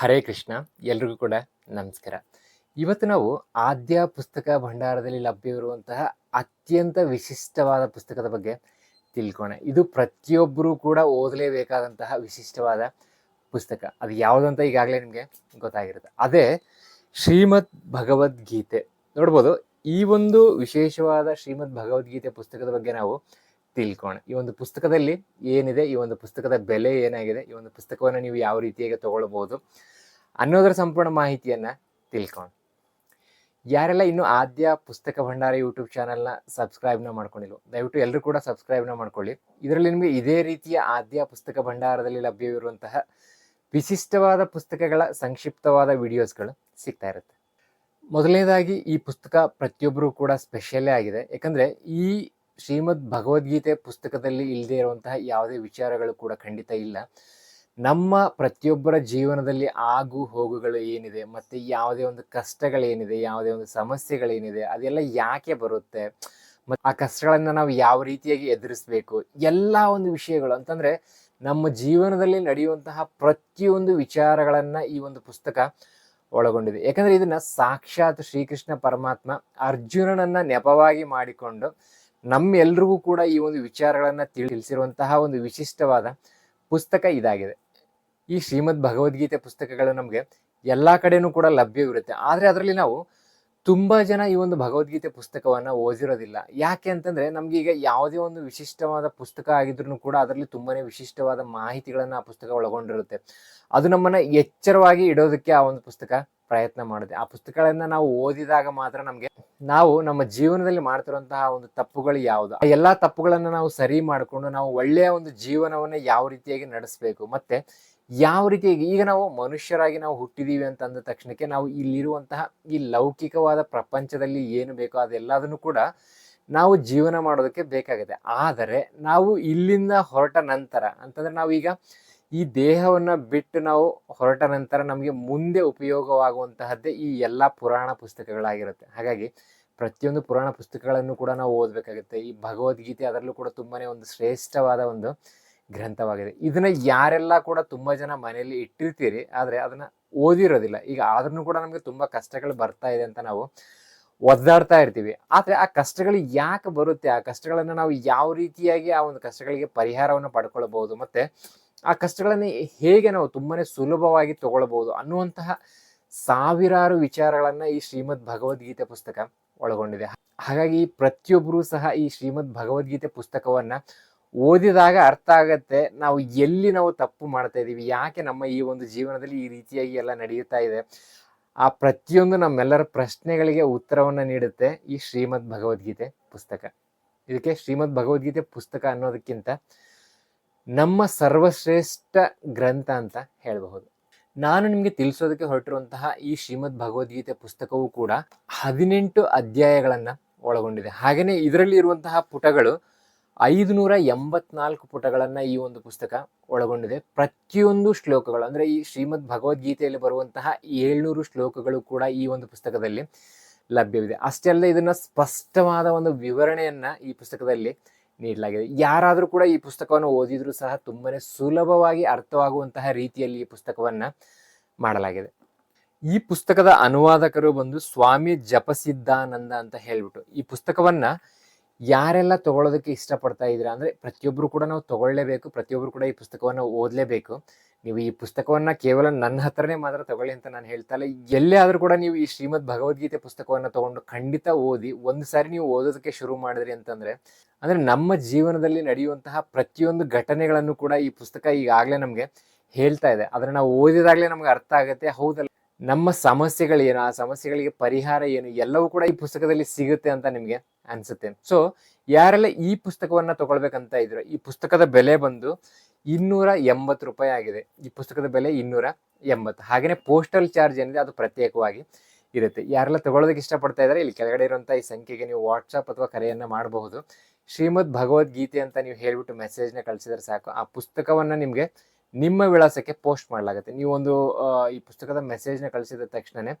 ಹರೇ ಕೃಷ್ಣ, ಎಲ್ರಿಗೂ ಕೂಡ ನಮಸ್ಕಾರ. ಇವತ್ತು ನಾವು ಆದ್ಯ ಪುಸ್ತಕ ಭಂಡಾರದಲ್ಲಿ ಲಭ್ಯವಿರುವಂತಹ ಅತ್ಯಂತ ವಿಶಿಷ್ಟವಾದ ಪುಸ್ತಕದ ಬಗ್ಗೆ ತಿಳ್ಕೋಣ. ಇದು ಪ್ರತಿಯೊಬ್ಬರೂ ಕೂಡ ಓದಲೇಬೇಕಾದಂತಹ ವಿಶಿಷ್ಟವಾದ ಪುಸ್ತಕ. ಅದು ಯಾವುದಂತ ಈಗಾಗಲೇ ನಿಮಗೆ ಗೊತ್ತಾಗಿರುತ್ತೆ. ಅದೇ ಶ್ರೀಮದ್ ಭಗವದ್ಗೀತೆ. ನೋಡ್ಬೋದು, ಈ ಒಂದು ವಿಶೇಷವಾದ ಶ್ರೀಮದ್ ಭಗವದ್ಗೀತೆ ಪುಸ್ತಕದ ಬಗ್ಗೆ ನಾವು ತಿಳ್ಕೋಣ ಈ ಒಂದು ಪುಸ್ತಕದಲ್ಲಿ ಏನಿದೆ, ಈ ಒಂದು ಪುಸ್ತಕದ ಬೆಲೆ ಏನಾಗಿದೆ, ಈ ಒಂದು ಪುಸ್ತಕವನ್ನು ನೀವು ಯಾವ ರೀತಿಯಾಗಿ ತಗೊಳ್ಬೋದು ಅನ್ನೋದರ ಸಂಪೂರ್ಣ ಮಾಹಿತಿಯನ್ನ ತಿಳ್ಕೋಣ ಯಾರೆಲ್ಲ ಇನ್ನು ಆದ್ಯ ಪುಸ್ತಕ ಭಂಡಾರ ಯೂಟ್ಯೂಬ್ ಚಾನಲ್ನ ಸಬ್ಸ್ಕ್ರೈಬ್ನ ಮಾಡ್ಕೊಂಡಿಲ್ಲ ದಯವಿಟ್ಟು ಎಲ್ಲರೂ ಕೂಡ ಸಬ್ಸ್ಕ್ರೈಬ್ನ ಮಾಡ್ಕೊಳ್ಳಿ. ಇದರಲ್ಲಿ ನಿಮಗೆ ಇದೇ ರೀತಿಯ ಆದ್ಯ ಪುಸ್ತಕ ಭಂಡಾರದಲ್ಲಿ ಲಭ್ಯವಿರುವಂತಹ ವಿಶಿಷ್ಟವಾದ ಪುಸ್ತಕಗಳ ಸಂಕ್ಷಿಪ್ತವಾದ ವಿಡಿಯೋಸ್ಗಳು ಸಿಗ್ತಾ ಇರುತ್ತೆ. ಮೊದಲನೇದಾಗಿ ಈ ಪುಸ್ತಕ ಪ್ರತಿಯೊಬ್ಬರೂ ಕೂಡ ಸ್ಪೆಷಲ್ಲೇ ಆಗಿದೆ. ಯಾಕಂದರೆ ಈ ಶ್ರೀಮದ್ ಭಗವದ್ಗೀತೆ ಪುಸ್ತಕದಲ್ಲಿ ಇಲ್ಲದೆ ಇರುವಂತಹ ಯಾವುದೇ ವಿಚಾರಗಳು ಕೂಡ ಖಂಡಿತ ಇಲ್ಲ. ನಮ್ಮ ಪ್ರತಿಯೊಬ್ಬರ ಜೀವನದಲ್ಲಿ ಆಗು ಹೋಗುಗಳು ಏನಿದೆ, ಮತ್ತು ಯಾವುದೇ ಒಂದು ಕಷ್ಟಗಳೇನಿದೆ, ಯಾವುದೇ ಒಂದು ಸಮಸ್ಯೆಗಳೇನಿದೆ, ಅದೆಲ್ಲ ಯಾಕೆ ಬರುತ್ತೆ? ಮತ್ತು ಆ ಕಷ್ಟಗಳನ್ನು ನಾವು ಯಾವ ರೀತಿಯಾಗಿ ಎದುರಿಸಬೇಕು? ಎಲ್ಲ ಒಂದು ವಿಷಯಗಳು ಅಂತಂದರೆ ನಮ್ಮ ಜೀವನದಲ್ಲಿ ನಡೆಯುವಂತಹ ಪ್ರತಿಯೊಂದು ವಿಚಾರಗಳನ್ನು ಈ ಒಂದು ಪುಸ್ತಕ ಒಳಗೊಂಡಿದೆ. ಯಾಕಂದರೆ ಇದನ್ನು ಸಾಕ್ಷಾತ್ ಶ್ರೀಕೃಷ್ಣ ಪರಮಾತ್ಮ ಅರ್ಜುನನನ್ನು ನೆಪವಾಗಿ ಮಾಡಿಕೊಂಡು ನಮ್ಮೆಲ್ರಿಗೂ ಕೂಡ ಈ ಒಂದು ವಿಚಾರಗಳನ್ನು ತಿಳಿಸಿರುವಂತಹ ಒಂದು ವಿಶಿಷ್ಟವಾದ ಪುಸ್ತಕ ಇದಾಗಿದೆ. ಈ ಶ್ರೀಮದ್ ಭಗವದ್ಗೀತೆ ಪುಸ್ತಕಗಳು ನಮಗೆ ಎಲ್ಲ ಕಡೆನೂ ಕೂಡ ಲಭ್ಯವಿರುತ್ತೆ. ಆದರೆ ಅದರಲ್ಲಿ ನಾವು ತುಂಬಾ ಜನ ಈ ಒಂದು ಭಗವದ್ಗೀತೆ ಪುಸ್ತಕವನ್ನ ಓದಿರೋದಿಲ್ಲ. ಯಾಕೆ ಅಂತಂದ್ರೆ ನಮ್ಗೆ ಈಗ ಯಾವುದೇ ಒಂದು ವಿಶಿಷ್ಟವಾದ ಪುಸ್ತಕ ಆಗಿದ್ರು ಕೂಡ ಅದರಲ್ಲಿ ತುಂಬಾನೇ ವಿಶಿಷ್ಟವಾದ ಮಾಹಿತಿಗಳನ್ನು ಆ ಪುಸ್ತಕ ಒಳಗೊಂಡಿರುತ್ತೆ. ಅದು ನಮ್ಮನ್ನ ಎಚ್ಚರವಾಗಿ ಇಡೋದಕ್ಕೆ ಆ ಒಂದು ಪುಸ್ತಕ ಪ್ರಯತ್ನ ಮಾಡಿದೆ. ಆ ಪುಸ್ತಕಗಳನ್ನ ನಾವು ಓದಿದಾಗ ಮಾತ್ರ ನಮಗೆ ನಾವು ನಮ್ಮ ಜೀವನದಲ್ಲಿ ಮಾಡ್ತಿರುವಂತಹ ಒಂದು ತಪ್ಪುಗಳು ಯಾವುದು? ಆ ಎಲ್ಲಾ ತಪ್ಪುಗಳನ್ನು ನಾವು ಸರಿ ಮಾಡಿಕೊಂಡು ನಾವು ಒಳ್ಳೆಯ ಒಂದು ಜೀವನವನ್ನ ಯಾವ ರೀತಿಯಾಗಿ ನಡೆಸಬೇಕು? ಮತ್ತೆ ಯಾವ ರೀತಿಯಾಗಿ ಈಗ ನಾವು ಮನುಷ್ಯರಾಗಿ ನಾವು ಹುಟ್ಟಿದೀವಿ ಅಂತ ಅಂದ ತಕ್ಷಣಕ್ಕೆ ನಾವು ಇಲ್ಲಿರುವಂತಹ ಈ ಲೌಕಿಕವಾದ ಪ್ರಪಂಚದಲ್ಲಿ ಏನು ಬೇಕೋ ಅದೆಲ್ಲದನ್ನು ಕೂಡ ನಾವು ಜೀವನ ಮಾಡೋದಕ್ಕೆ ಬೇಕಾಗುತ್ತೆ ಆದರೆ ನಾವು ಇಲ್ಲಿಂದ ಹೊರಟ ನಂತರ, ಅಂತಂದ್ರೆ ನಾವು ಈಗ ಈ ದೇಹವನ್ನು ಬಿಟ್ಟು ನಾವು ಹೊರಟ ನಂತರ ನಮಗೆ ಮುಂದೆ ಉಪಯೋಗವಾಗುವಂತಹದ್ದೇ ಈ ಎಲ್ಲ ಪುರಾಣ ಪುಸ್ತಕಗಳಾಗಿರುತ್ತೆ. ಹಾಗಾಗಿ ಪ್ರತಿಯೊಂದು ಪುರಾಣ ಪುಸ್ತಕಗಳನ್ನು ಕೂಡ ನಾವು ಓದಬೇಕಾಗುತ್ತೆ. ಈ ಭಗವದ್ಗೀತೆ ಅದರಲ್ಲೂ ಕೂಡ ತುಂಬಾ ಒಂದು ಶ್ರೇಷ್ಠವಾದ ಒಂದು ಗ್ರಂಥವಾಗಿದೆ. ಇದನ್ನ ಯಾರೆಲ್ಲ ಕೂಡ ತುಂಬಾ ಜನ ಮನೆಯಲ್ಲಿ ಇಟ್ಟಿರ್ತೀರಿ, ಆದರೆ ಅದನ್ನ ಓದಿರೋದಿಲ್ಲ. ಈಗ ಆದ್ರೂ ಕೂಡ ನಮಗೆ ತುಂಬಾ ಕಷ್ಟಗಳು ಬರ್ತಾ ಇದೆ ಅಂತ ನಾವು ಒದ್ದಾಡ್ತಾ ಇರ್ತೀವಿ. ಆದರೆ ಆ ಕಷ್ಟಗಳು ಯಾಕೆ ಬರುತ್ತೆ? ಆ ಕಷ್ಟಗಳನ್ನು ನಾವು ಯಾವ ರೀತಿಯಾಗಿ ಆ ಒಂದು ಕಷ್ಟಗಳಿಗೆ ಪರಿಹಾರವನ್ನು ಪಡ್ಕೊಳ್ಬಹುದು? ಮತ್ತೆ ಆ ಕಷ್ಟಗಳನ್ನು ಹೇಗೆ ನಾವು ತುಂಬಾ ಸುಲಭವಾಗಿ ತಗೊಳ್ಬೋದು ಅನ್ನುವಂತಹ ಸಾವಿರಾರು ವಿಚಾರಗಳನ್ನು ಈ ಶ್ರೀಮದ್ ಭಗವದ್ಗೀತೆ ಪುಸ್ತಕ ಒಳಗೊಂಡಿದೆ. ಹಾಗಾಗಿ ಪ್ರತಿಯೊಬ್ಬರೂ ಸಹ ಈ ಶ್ರೀಮದ್ ಭಗವದ್ಗೀತೆ ಪುಸ್ತಕವನ್ನು ಓದಿದಾಗ ಅರ್ಥ ಆಗತ್ತೆ. ನಾವು ಎಲ್ಲಿ ನಾವು ತಪ್ಪು ಮಾಡ್ತಾ ಇದ್ದೀವಿ ಯಾಕೆ ನಮ್ಮ ಈ ಒಂದು ಜೀವನದಲ್ಲಿ ಈ ರೀತಿಯಾಗಿ ಎಲ್ಲ ನಡೆಯುತ್ತಾ ಇದೆ, ಆ ಪ್ರತಿಯೊಂದು ನಮ್ಮೆಲ್ಲರ ಪ್ರಶ್ನೆಗಳಿಗೆ ಉತ್ತರವನ್ನು ನೀಡುತ್ತೆ ಈ ಶ್ರೀಮದ್ ಭಗವದ್ಗೀತೆ ಪುಸ್ತಕ. ಇದಕ್ಕೆ ಶ್ರೀಮದ್ ಭಗವದ್ಗೀತೆ ಪುಸ್ತಕ ಅನ್ನೋದಕ್ಕಿಂತ ನಮ್ಮ ಸರ್ವಶ್ರೇಷ್ಠ ಗ್ರಂಥ ಅಂತ ಹೇಳಬಹುದು. ನಾನು ನಿಮಗೆ ತಿಳಿಸೋದಕ್ಕೆ ಹೊರಟಿರುವಂತಹ ಈ ಶ್ರೀಮದ್ ಭಗವದ್ಗೀತೆ ಪುಸ್ತಕವು ಕೂಡ ಹದಿನೆಂಟು ಅಧ್ಯಾಯಗಳನ್ನು ಒಳಗೊಂಡಿದೆ. ಹಾಗೆಯೇ ಇದರಲ್ಲಿ ಇರುವಂತಹ ಪುಟಗಳು ಐದುನೂರ ಎಂಬತ್ನಾಲ್ಕು ಪುಟಗಳನ್ನು ಈ ಒಂದು ಪುಸ್ತಕ ಒಳಗೊಂಡಿದೆ. ಪ್ರತಿಯೊಂದು ಶ್ಲೋಕಗಳು, ಅಂದ್ರೆ ಈ ಶ್ರೀಮದ್ ಭಗವದ್ಗೀತೆಯಲ್ಲಿ ಬರುವಂತಹ ಏಳ್ನೂರು ಶ್ಲೋಕಗಳು ಕೂಡ ಈ ಒಂದು ಪುಸ್ತಕದಲ್ಲಿ ಲಭ್ಯವಿದೆ. ಅಷ್ಟೇ ಅಲ್ಲದೆ ಇದನ್ನ ಸ್ಪಷ್ಟವಾದ ಒಂದು ವಿವರಣೆಯನ್ನ ಈ ಪುಸ್ತಕದಲ್ಲಿ ನೀಡಲಾಗಿದೆ. ಯಾರಾದರೂ ಕೂಡ ಈ ಪುಸ್ತಕವನ್ನು ಓದಿದರೂ ಸಹ ತುಂಬಾ ಸುಲಭವಾಗಿ ಅರ್ಥವಾಗುವಂತಹ ರೀತಿಯಲ್ಲಿ ಈ ಪುಸ್ತಕವನ್ನು ಮಾಡಲಾಗಿದೆ. ಈ ಪುಸ್ತಕದ ಅನುವಾದಕರು ಬಂದು ಸ್ವಾಮಿ ಜಪಸಿದ್ಧಾನಂದ ಅಂತ ಹೇಳ್ಬಿಟ್ಟು ಈ ಪುಸ್ತಕವನ್ನ ಯಾರೆಲ್ಲ ತಗೊಳ್ಳೋದಕ್ಕೆ ಇಷ್ಟಪಡ್ತಾ ಇದ್ದೀರಾ? ಅಂದರೆ ಪ್ರತಿಯೊಬ್ಬರು ಕೂಡ ನಾವು ತಗೊಳ್ಳೇಬೇಕು ಪ್ರತಿಯೊಬ್ಬರು ಕೂಡ ಈ ಪುಸ್ತಕವನ್ನು ಓದಲೇಬೇಕು. ನೀವು ಈ ಪುಸ್ತಕವನ್ನು ಕೇವಲ ನನ್ನ ಹತ್ರನೇ ಮಾತ್ರ ತಗೊಳ್ಳಿ ಅಂತ ನಾನು ಹೇಳ್ತಾ ಇಲ್ಲ. ಎಲ್ಲೇ ಆದರೂ ಕೂಡ ನೀವು ಈ ಶ್ರೀಮದ್ ಭಗವದ್ಗೀತೆ ಪುಸ್ತಕವನ್ನು ತಗೊಂಡು ಖಂಡಿತ ಓದಿ, ಒಂದು ಸಾರಿ ನೀವು ಓದೋದಕ್ಕೆ ಶುರು ಮಾಡಿದ್ರಿ ಅಂತಂದರೆ, ಅಂದರೆ ನಮ್ಮ ಜೀವನದಲ್ಲಿ ನಡೆಯುವಂತಹ ಪ್ರತಿಯೊಂದು ಘಟನೆಗಳನ್ನು ಕೂಡ ಈ ಪುಸ್ತಕ ಈಗಾಗಲೇ ನಮಗೆ ಹೇಳ್ತಾ ಇದೆ. ಆದರೆ ನಾವು ಓದಿದಾಗಲೇ ನಮಗೆ ಅರ್ಥ ಆಗುತ್ತೆ. ಹೌದಲ್ಲ? ನಮ್ಮ ಸಮಸ್ಯೆಗಳು ಏನು, ಆ ಸಮಸ್ಯೆಗಳಿಗೆ ಪರಿಹಾರ ಏನು, ಎಲ್ಲವೂ ಕೂಡ ಈ ಪುಸ್ತಕದಲ್ಲಿ ಸಿಗುತ್ತೆ ಅಂತ ನಿಮಗೆ ಅನ್ಸುತ್ತೆ. ಸೊ ಯಾರೆಲ್ಲ ಈ ಪುಸ್ತಕವನ್ನ ತಗೊಳ್ಬೇಕಂತ ಇದ್ರು, ಈ ಪುಸ್ತಕದ ಬೆಲೆ ಬಂದು ಇನ್ನೂರ ಎಂಬತ್ತು ರೂಪಾಯಿ ಆಗಿದೆ. ಈ ಪುಸ್ತಕದ ಬೆಲೆ ಇನ್ನೂರ ಎಂಬತ್ತು. ಹಾಗೆಯೇ ಪೋಸ್ಟಲ್ ಚಾರ್ಜ್ ಏನಿದೆ, ಅದು ಪ್ರತ್ಯೇಕವಾಗಿ ಇರುತ್ತೆ. ಯಾರೆಲ್ಲ ತಗೊಳ್ಳೋದಕ್ಕೆ ಇಷ್ಟಪಡ್ತಾ ಇದ್ದಾರೆ, ಇಲ್ಲಿ ಕೆಳಗಡೆ ಇರುವಂಥ ಈ ಸಂಖ್ಯೆಗೆ ನೀವು ವಾಟ್ಸಪ್ ಅಥವಾ ಕರೆಯನ್ನ ಮಾಡಬಹುದು. ಶ್ರೀಮದ್ ಭಗವದ್ಗೀತೆ ಅಂತ ನೀವು ಹೇಳ್ಬಿಟ್ಟು ಮೆಸೇಜ್ನ ಕಳಿಸಿದ್ರೆ ಸಾಕು. ಆ ಪುಸ್ತಕವನ್ನ ನಿಮಗೆ ನಿಮ್ಮ ವಿಳಾಸಕ್ಕೆ ಪೋಸ್ಟ್ ಮಾಡಲಾಗುತ್ತೆ. ನೀವು ಒಂದು ಈ ಪುಸ್ತಕದ ಮೆಸೇಜ್ನ ಕಳಿಸಿದ ತಕ್ಷಣನೇ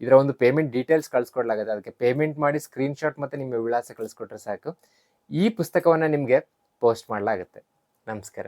ಇದರ ಒಂದು ಪೇಮೆಂಟ್ ಡೀಟೇಲ್ಸ್ ಕಳಿಸ್ಕೊಡ್ಲಾಗುತ್ತೆ. ಅದಕ್ಕೆ ಪೇಮೆಂಟ್ ಮಾಡಿ ಸ್ಕ್ರೀನ್ಶಾಟ್ ಮತ್ತು ನಿಮ್ಮ ವಿಳಾಸ ಕಳಿಸ್ಕೊಟ್ರೆ ಸಾಕು. ಈ ಪುಸ್ತಕವನ್ನು ನಿಮಗೆ ಪೋಸ್ಟ್ ಮಾಡಲಾಗುತ್ತೆ. ನಮಸ್ಕಾರ.